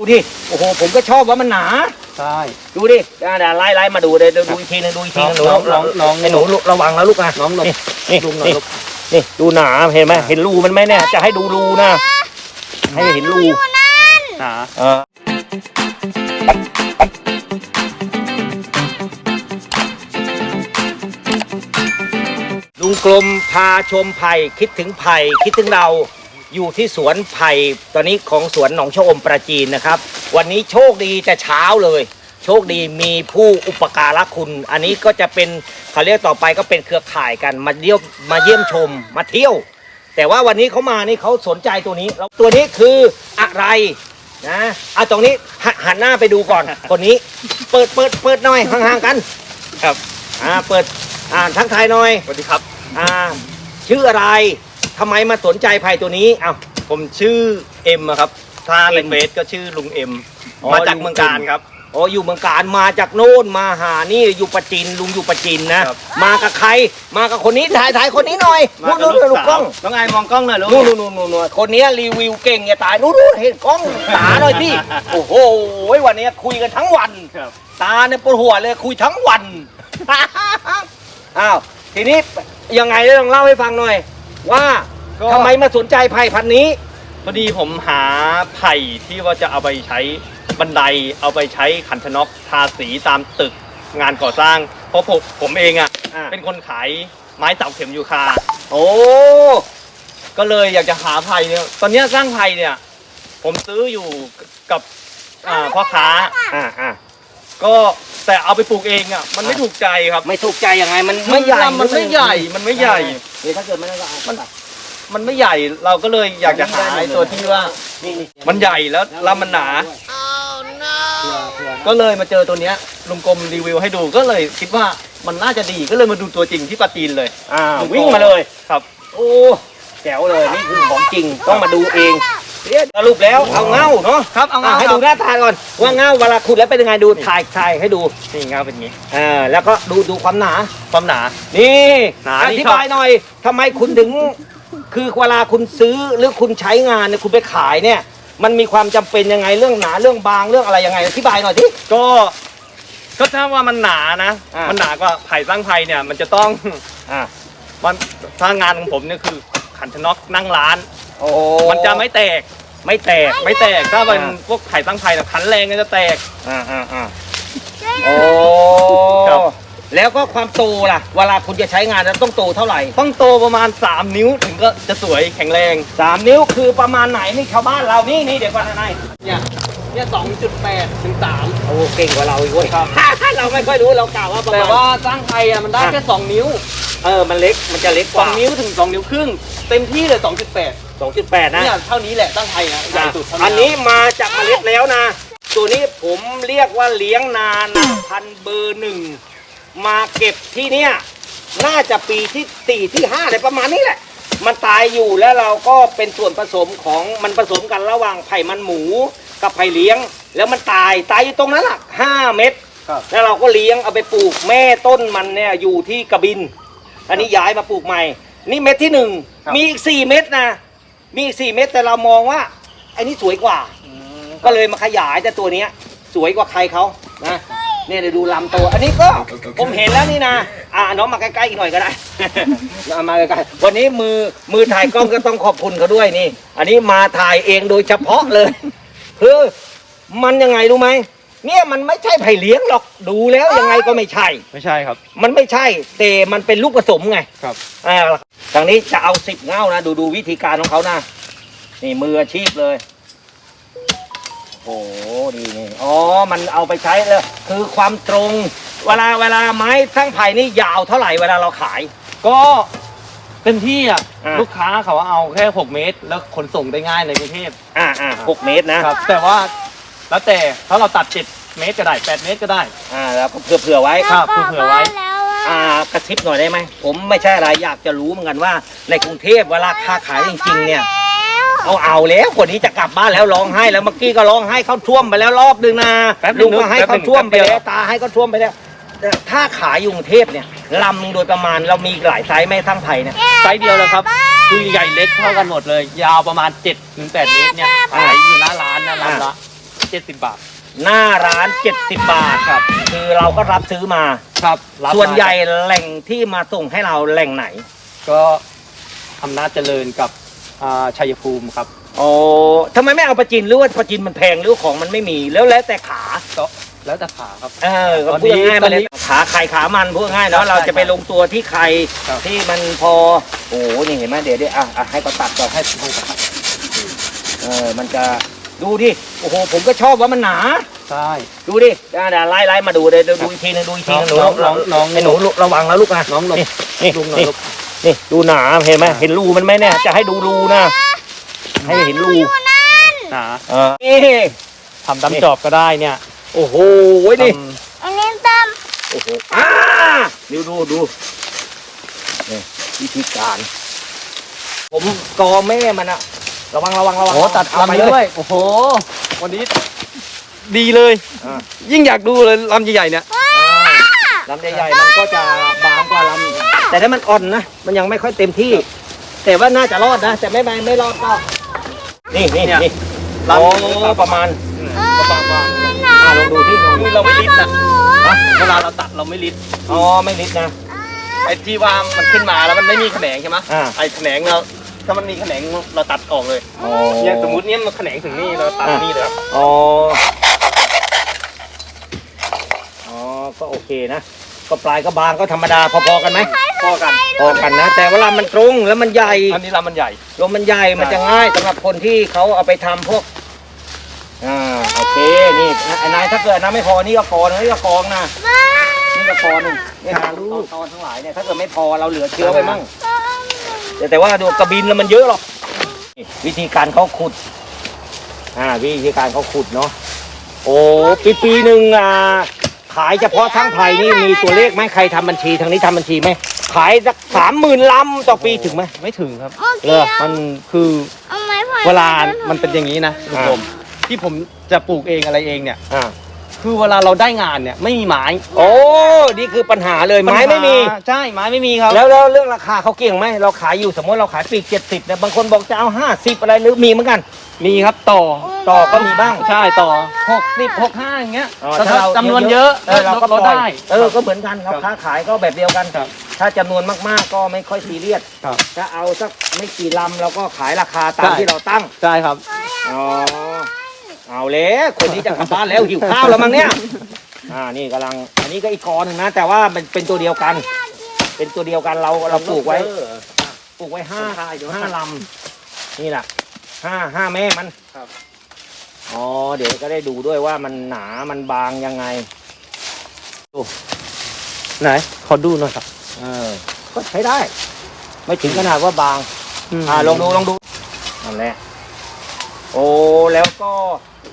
ดูดิ โอ้โห ผมก็ชอบว่ามันหนา ใช่ ดูดิอ่าเดี๋ยวไล่ไล่มาดูเลยดูดูอีกทีนึงดูอีกทีนึงน้องน้องน้อง ไอ้หนูระวังนะลูกนะน้องหลบนี่นี่ลุงหน่อยนี่ลูก นี่ดูหนา เห็นไหมเห็นรูมันไหมเนี่ย จะให้ดูรูนะ ให้เห็นรูหนาเออลุงกลมพาชมไผ่คิดถึงไผ่คิดถึงเรา อยู่ที่สวนไผ่ตอนนี้ของสวนหนองชะอมประจีนนะครับ วันนี้โชคดีแต่เช้าเลย โชคดีมีผู้อุปการะคุณ อันนี้ก็จะเป็นเขาเรียกต่อไปก็เป็นเครือข่ายกันมาเยี่ยมมาเยี่ยมชมมาเที่ยว แต่ว่าวันนี้เขามานี่เขาสนใจตัวนี้แล้วตัวนี้คืออะไรนะเอาตรงนี้หหันหน้าไปดูก่อน คนนี้ เปิดเปิดเปิดหน่อยห่างๆกัน ครับอ่าเปิดอ่าทักทายหน่อยสวัสดีครับอ่าชื่ออะไร ทำไมมาสนใจไผ่ตัวนี้เอาผมชื่อเอ็มอะครับ ถ้าเอ็ในมเฟซก็ชื่อลุงเอ็มอ๋อมาจากลุงเมืองการครับ อ๋ออยู่เมืองการมาจากโน่นมาหานี่อยู่ประจินลุงอยู่ประจินนะครับ มากับใครมากับคนนี้ถ่ายถ่ายคนนี้หน่อยมานู่นกับนู่นลูลูกกกล้สาอวงน้องไอมองกล้องหน่อยลูก นู่นนู่นนู่นนู่นนู่นคนนี้รีวิวเก่งอย่าตายนู่นนู่นเห็นกล้องตาหน่อยพี่ โอ้โหวันนี้คุยกันทั้งวัน ครับ ตาเนี่ยปวดหัวเลยคุยทั้งวัน อ้าวทีนี้ยังไงลองเล่าให้ฟังหน่อย ว่าก็ ทำไมมาสนใจไผ่พันธุ์นี้ พอดีผมหาไผ่ที่ว่าจะเอาไปใช้บันไดเอาไปใช้ขันชนกทาสีตามตึกงานก่อสร้าง เพราะผมผมเองอะอ่าเป็นคนขายไม้เสาเข็มยูคา โอ้ก็เลยอยากจะหาไผ่เนี่ยตอนเนี้ยสร้างไผ่เนี่ย ผมซื้ออยู่กับอ่าพ่อค้า อ่าอ่าก็ แต่เอาไปปลูกเองอะมันไม่ถูกใจครับไม่ถูกใจยังไงมันไม่ใหญ่มันไม่ใหญ่มันไม่ใหญ่นี่ถ้าเกิดไม่ได้ก็เอามันมันไม่ใหญ่เราก็เลยอยากจะหาไอ้ตัวที่ว่านี่นี่มันใหญ่แล้วลำมันหนาเผื่อเผื่อก็เลยมาเจอตัวเนี้ยลุงกรมรีวิวให้ดูก็เลยคิดว่ามันน่าจะดีก็เลยมาดูตัวจริงที่ปาจีนเลย อ่าลุงโก้วิ่งมาเลยครับ โอ้แจ๋วเลยนี่คือของจริงต้องมาดูเองเดี๋ยว สรุปแล้วเอาเงาเนาะครับเอาอะเงาให้ครัดูบหน้าตาก่อนว่าเงาเวลาขุดแล้วเป็นยังไงดูถ่ายถ่ายให้ดูนี่เงาเป็นอย่างงี้อ่าแล้วก็ดูดูความหนาความหนา นี่หนาอนี่ธิชอบบายหน่อยทำไมคุณถึง คือเวลาคุณซื้อหรือคุณใช้งานเนี่ยคุณไปขายเนี่ย มันมีความจำเป็นยังไงเรื่องหนาเรื่องบางเรื่องอะไรยังไงอธิบายหน่อยที่ก็ก็ถ้าว่ามันหนานะอ่ามัมันหนากว่าไผ่สร้างไผ่เนี่ย มันจะต้องอ่ามันถ้างานของผมเนี่ยคือ ขันชนกนั่งร้าน โอ้ มันจะไม่แตกไม่แตกไม่แตกถ้าเป็นอ่า พวกไผ่ตั้งไผ่เนี่ยขันแรงก็จะแตก อ่าอ่าอ่าโอ้ครับ แล้วก็ความโตล่ะ เวลาคุณจะใช้งานแล้วต้องโตเท่าไหร่ ต้องโตประมาณ 3 นิ้วถึงก็จะสวยแข็งแรง สามนิ้วคือประมาณไหนนี่ชาวบ้านเรานี่นี่เดี๋ยวก่อนนะนายเนี่ยเนี่ยสองจุดแปดถึงสามโอ้เก่งกว่าเราอีกเว้ยครับเราไม่ค่อยรู้เรากล่าวว่าประแต่มาณว่าสร้างไผ่อะมันได้แค่สองนิ้วเออมันเล็กมันจะเล็กกสอว่างนิ้วถึงสองนิ้วครึ่ง เต็มที่เลยสองจุดแปดสองจุดแปดนะ เนี่ยเท่านี้แหละตั้งไทยนะใหญ่สุดเท่าอันนี้มาจากเมล็ดแล้วนะ ตัวนี้ผมเรียกว่าเลี้ยงนานนะพันเบอร์หนึ่ง มาเก็บที่เนี่ยน่าจะปีที่สี่ที่ห้าอะไรประมาณนี้แหละ มันตายอยู่แล้วเราก็เป็นส่วนผสมของมันผสมกันระหว่างไผ่มันหมูกับไผ่เลี้ยง แล้วมันตายตายอยู่ตรงนั้นอะห้าเม็ดครับ แล้วเราก็เลี้ยงเอาไปปลูกแม่ต้นมันเนี่ยอยู่ที่กระบิน อันนี้ย้ายมาปลูกใหม่ นี่เม็ดที่หนึ่งครับ มีอีกสี่เม็ดนะ มีอีกสี่เม็ดแต่เรามองว่าไอ้นี่สวยกว่าก็เลยมาขยายแต่ตัวเนี้ย สวยกว่าใครเขานะเนี่ยเดี๋ยวดูลำตัว อันนี้ก็ผมเห็นแล้วนี่นะ อ่าน้องมาใกล้ๆอีกหน่อยก็ได้ เอามาใกล้ๆวันนี้มือมือถ่ายกล้องก็ต้องขอบคุณเขาด้วยนี่ อันนี้มาถ่ายเองโดยเฉพาะเลยคือมันยังไงรู้ไหม เนี่ยมันไม่ใช่ไผ่เลี้ยงหรอกดูแล้วยังไงก็ไม่ใช่ ไม่ใช่ครับ มันไม่ใช่แต่มันเป็นลูกผสมไงครับอ่าทางนี้จะเอาสิบเง่านะดูดูวิธีการของเขานะนี่มืออาชีพเลยโอ้โหดีนี่อ๋อมันเอาไปใช้เลยคือความตรง เวลาเวลาไม้ทั้งไผ่นี่ยาวเท่าไหร่เวลาเราขาย ก็เต็มที่อะอ่าลูกค้าเขาเอาแค่ 6 เมตร แล้วขนส่งได้ง่ายในกรุงเทพอ่าอ่าหกเมตรนะครับ แต่ว่า แล้วแต่ถ้าเราตัด 7 เมตรก็ได้ 8 เมตรก็ได้ อ่าแล้วก็เผื่อเผื่อไว้ ครั บเผื่อไว้อ่ากระซิบหน่อยได้ไหม ผมไม่ใช่อะไรอยากจะรู้เหมือนกันว่า ในกรุงเทพเวลาค้าขายจริงๆ เนี่ยเอาเอาแล้วคนนี้จะกลับบ้านแล้วร้องไห้แล้วเมื่อกี้ก็ร้องไห้เข้าท่วมไปแล้วรอบหนึ่งนะแป๊บนึลุงงก็ให้แป๊บนึเข้างท่วมไปแป๊บเดีแล้ยววตาให้เขาท่วมไปแล้วแต่ถ้าขายอยู่กรุงเทพเนี่ยลำหนึ่งโดยประมาณเรามีหลายไซส์ไหม่ทั้งไผ่เนี่ย ไซส์เดียวเลยครับ คือใหญ่เล็กเท่ากันหมดเลย ยาวประมาณ7ถึง8เมตรเนี่ยขายอยู่หน้าร้านนะร้านละ 70 บาท หน้าร้าน 70 บาทครับ คือเราก็รับซื้อมา ครับรับส่วนมาใหญ่แหล่งที่มาส่งให้เราแหล่งไหน ก็อำนาจเจริญกับอ่าชัยภูมิครับโอ้ทำไมไม่เอาปลาจินหรือว่าปลาจินมันแพงหรือว่าของมันไม่มีแล้วแล้วแต่ขา ก็แล้วแต่ขาครับ เออก็ตอนพูนี้ดง่ายๆตอมานเลยนี้ขาใครขามันพูดง่ายๆเนาะครับเราจะไปใช่ลงตัวที่ใครครับ ที่มันพอ โอ้โหนี่เห็นไหมเดี๋ยวเดี๋ยวอะอะให้เขาตัดก่อนให้ให้เขาตัดเออมันจะ ดูดิ โอ้โห ผมก็ชอบว่ามันหนา ใช่ ดูดิอะเดี๋ยวไล่ไล่มาดูเลยเดี๋ยวดูอีกทีนึงดูอีกทีนึงหนูน้องน้องน้องให้หนูระวังนะลูกนะน้องหลบนี่นี่ลุงหน่อยนี่ลูก นี่ดูหนาเห็นไหมอ่าเห็นรูมันไหมเนี่ย จะให้ดูรูนะ ให้เห็นรูหนาเออนี่ทำดำจอบก็ได้เนี่ย โอ้โหนี่ทำอันนี้ตามโอ้โหอ่าดูดูดูนี่วิธีการ ผมกอแม่มันอะ ระวังระวังระวังโอ้ตัดเอาไปลำเลด้วยยโอ้โห วันนี้ดีเลยอ่ายิ่งอยากดูเลยลำใหญ่ๆเนี่ยอ่าลำใหญ่ๆมันก็จะบางกว่าลำแต่ถ้ามันอ่อนนะมันยังไม่ค่อยเต็มที่ แต่ว่าน่าจะรอดนะแต่ไม่ไม่ไม่รอดก็นี่นี่เนี่ยนี่ลำโอ้ประมาณประมาณว่าอ่าลองดูที่ลองดูเราไม่ลิ้นนะฮะเวลาเราตัดเราไม่ลิ้นอ๋อไม่ลิดนะไอ้ที่ว่ามันขึ้นมาแล้วมันไม่มีแขนงใช่ไหมอ่าไอ้แขนงเรา ถ้ามันมีแขนงเราตัดออกเลยอ๋อเนี่ยสมมติเนี่ยมันแขนงถึงนี่เราตัดนี่เลยครับอ๋ออ๋อก็โอเคนะก็ปลายก็บางก็ธรรมดาพอๆกันไหมพอกันพอกันนะ แต่เวลามันตรงแล้วมันใหญ่อันนี้ลำมันใหญ่ลมมันใหญ่มันจะง่ายสำหรับคนที่เขาเอาไปทำพวกอ่าโอเคนี่ไอ้นายถ้าเกิดนะไม่พอนี่ก็กองนี่ก็กองนะนี่ก็กองหนึ่งนี่หาลูกตอนทั้งหลายเนี่ยถ้าเกิดไม่พอเราเหลือเชื้อไปมั่ง แต่แต่ว่าดูกระบินแล้วมันเยอะหรอกนี่วิธีการเขาขุด อ่า วิธีการเขาขุดเนาะโอ้ปีปีหนึ่งอ่า ขายเฉพาะช่างไผ่นี่มีตัวเลขไหมใครทำบัญชีทางนี้ทำบัญชีไหมขายสักสามหมื่นลำต่อปีถึงไหมไม่ถึงครับโอเคเหรอมันคือเอาไม้พายเวลามันเป็นอย่างนี้นะคุณผู้ชมที่ผมจะปลูกเองอะไรเองเนี่ยอ่า คือเวลาเราได้งานเนี่ยไม่มีไม้โอ้นี่คือปัญหาเลยไม้ไม่มี ปัญหาใช่ไม้ไม่มีครับแล้วแล้วเรื่องราคาเขาเก่งไหมเราขายอยู่สมมติเราขายปีกเจ็ดสิบเนี่ยบางคนบอกจะเอาห้าสิบอะไรหรือมีเหมือนกัน มีครับต่อต่อก็มีบ้าง ใช่ต่อหกสิบหกห้าอย่างเงี้ยอ๋อแต่ถ้าถ้าเราจำนวนเยอะเออเราก็ปลดล่อยได้ เออก็เหมือนกันเราครับค้าขายก็แบบเดียวกันครับถ้าจำนวนมากๆก็ไม่ค่อยซีเรียสครับ ถ้าเอาสักไม่กี่ลำเราก็ขายราคาตามใช่ ที่เราตั้งใช่ครับ อ๋อ เอาแล้วคนนี้จะกลับบ้านแล้วหิวข้าวแล้วมั้งเนี่ย อ่านี่กำลัง อันนี้ก็อีกกอหนึ่งนะ แต่ว่ามันเป็นตัวเดียวกัน เป็นตัวเดียวกันเราเราปลูกไว้ ปลูกไว้ห้าห้าลำนี่แหละห้าห้าแม่มันครับอ๋อเดี๋ยวก็ได้ดูด้วยว่ามันหนามันบางยังไงไหนขอดูหน่อยครับเออก็ใช้ได้ ไม่ถึงขนาดว่าบาง อ่าลองดูลองดูนั่นแหละโอ้แล้วก็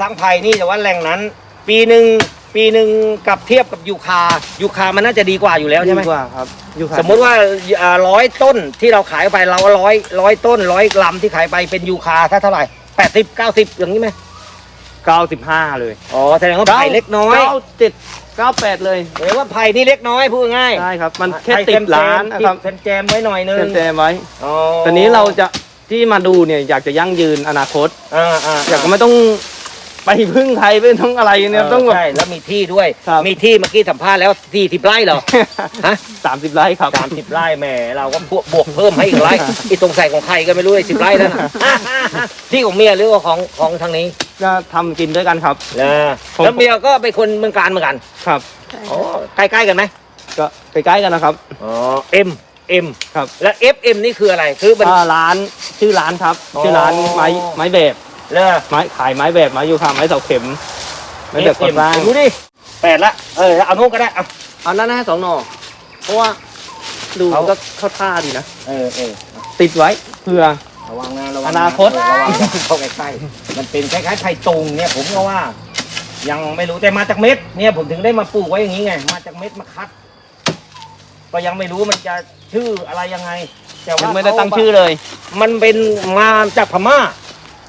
สร้างไผ่นี่แต่ว่าแหล่งนั้น ปีหนึ่งปีหนึ่งกับเทียบกับยูคายูคามันน่าจะดีกว่าอยู่แล้วใช่ไหมดีกว่าครับอยู่ครับสมมุติว่าร้อยต้นที่เราขายไปเราร้อยร้อยต้นร้อยลำที่ขายไปเป็นยูคาถ้าเท่าไหร่แปดสิบเก้าสิบอย่างนี้ไหมเก้าสิบห้าเลยอ๋อแสดงว่าไผ่เล็กน้อยเก้าเจ็ดเก้าแปดเลยหรือว่าไผ่นี่เล็กน้อยพูดง่ายใช่ครับ มันแค่ไผ่ติดแซมๆร้านนะครับติดแจมๆไว้หน่อยนึงแจมๆไว้อ๋อตอนนี้เราจะที่มาดูเนี่ยอยากจะยั่งยืนอนาคต อ่าอ่าอยากไม่ต้อง ไปพึ่งใครไม่ต้องอะไรเนี่ยต้องแบบ ใช่แล้วมีที่ด้วย ครับ มีที่เมื่อกี้สัมภาษณ์แล้วสี่สิบไร่เหรอฮะสามสิบไร่ครับ สามสิบไร่แหม่เราก็บวกบวกเพิ่มให้อีกไร่อีตรงใส่ของใครก็ไม่รู้เลยสิบไร่นั่นน่ะที่ของเมียหรือว่าของของทางนี้ก็ทำกินด้วยกันครับ นะผม แล้วเมียก็เป็นคนเมืองการเหมือนกันครับ อ๋อใกล้ๆกันไหมก็ใกล้ๆกันนะครับ อ๋อเอ็มเอ็มครับ แล้วเอฟเอ็มนี่คืออะไรคือมัน อ่าร้านชื่อร้านครับ อ๋อ ชื่อร้านไม้ไม้แบบ เลิกไม้ขายไม้แบบไม้ยูคาไม้เสาเข็มไม้แบบก่อสร้างดูดิแปดละเออเอาโน้นก็ได้เอาเอานั่นนะสองหน่อเพราะว่าดูเอาก็เข้าท่าดีนะเออเออติดไว้เผื่อระวังนะระวังะอนาคตเออระวังนะเข้าใกล้ๆมันเป็นคล้ายๆไผ่ตุงเนี่ยผมก็ว่า ยังไม่รู้แต่มาจากเม็ดเนี่ยผมถึงได้มาปลูกไว้อย่างนี้ไง มาจากเม็ดมาคัด ก็ยังไม่รู้มันจะชื่ออะไรยังไง แต่ยัว่างไม่ได้ตั้งเขาชื่อเลย มันเป็นมาจากพม่า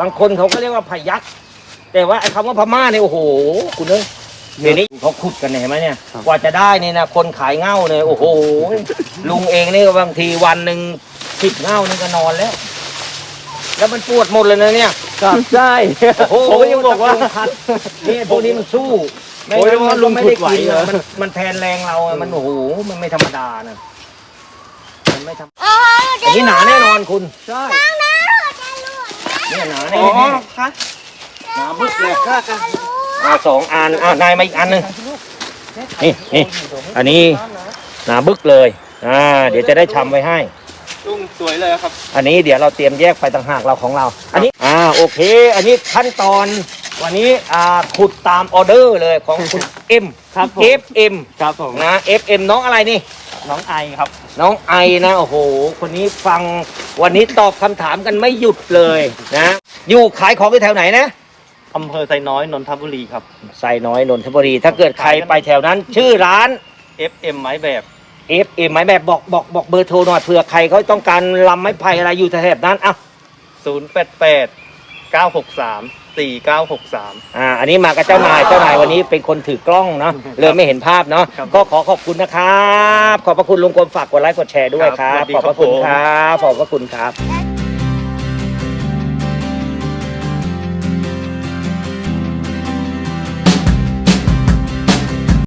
บางคนเขาก็เรียกว่าพยักษ์แต่ว่าไอ้คำว่าพม่าเนี่ยโอ้โห คุณเอ้ยเดี๋ยวนี้เขาขุดกันเนี่ยเห็นไหมเนี่ยครับกว่าจะได้นี่นะคนขายเง่าเนี่ยโอ้โห ลุงเองนี่ก็บางทีวันหนึ่งสิบเง่านี่ก็นอนแล้ว แล้วมันปวดหมดเลยนะเนี่ยครับใช่โอ้โหผมก็ยังบอกว่าตะพัดนี่พวกนี้มันสู้ไม่โอ้ยงั้นมันลุก็งไม่ขุได้ดไหวกินเหรออะมันมันแทนแรงเราอะมันโอ้โหมันไม่ธรรมดานะมันไม่ธรรมอ๋ออันนี้หนาแน่นอนคุณใช่ เนี่ยหนาอ๋แน่อแน่ค่ะหนาบึกเลยอ่าสองอันอ่านายมาอีกอันหนึ่งนี่นี่อันนี้หนาบึกเลยอ่าเดี๋ยวจะได้ชำไว้ให้ลุงสวยเลยครับ อันนี้เดี๋ยวเราเตรียมแยกไปต่างหากเราของเรา อันนี้อ่าโอเค อันนี้ขั้นตอนวันนี้อ่าขุดตามออเดอร์เลยของคุณเอ็มครับผม FM ครับผมนะ FM น้องอะไรนี่ น้องไอครับ น้องไอนะโอ้โห คนนี้ฟังวันนี้ตอบคำถามกันไม่หยุดเลยนะ อยู่ขายของที่แถวไหนนะ อำเภอไซน้อยนนทบุรีครับ ไซน้อยนนทบุรี ถ้าเกิดใครไปแถวนั้น ชื่อร้าน FM ไม้แบบ FM ไหมแบบบอกบอกบอกเบอร์โทรหน่อยเผื่อใครเขาต้องการลำไม้ไผ่อะไรอยู่แถบนั้นอะ088 963 4963อ่า อันนี้มากับเจ้านาย เจ้านายวันนี้เป็นคนถือกล้องเนาะ เลยไม่เห็นภาพเนาะ ครับก็ขอขอบคุณนะครับ ขอบพระคุณลุงกรมฝากกดไลค์กดแชร์ด้วยครัครับบสวัสดีขอบพระคุณครับผมครับ ขอบพระคุณครับ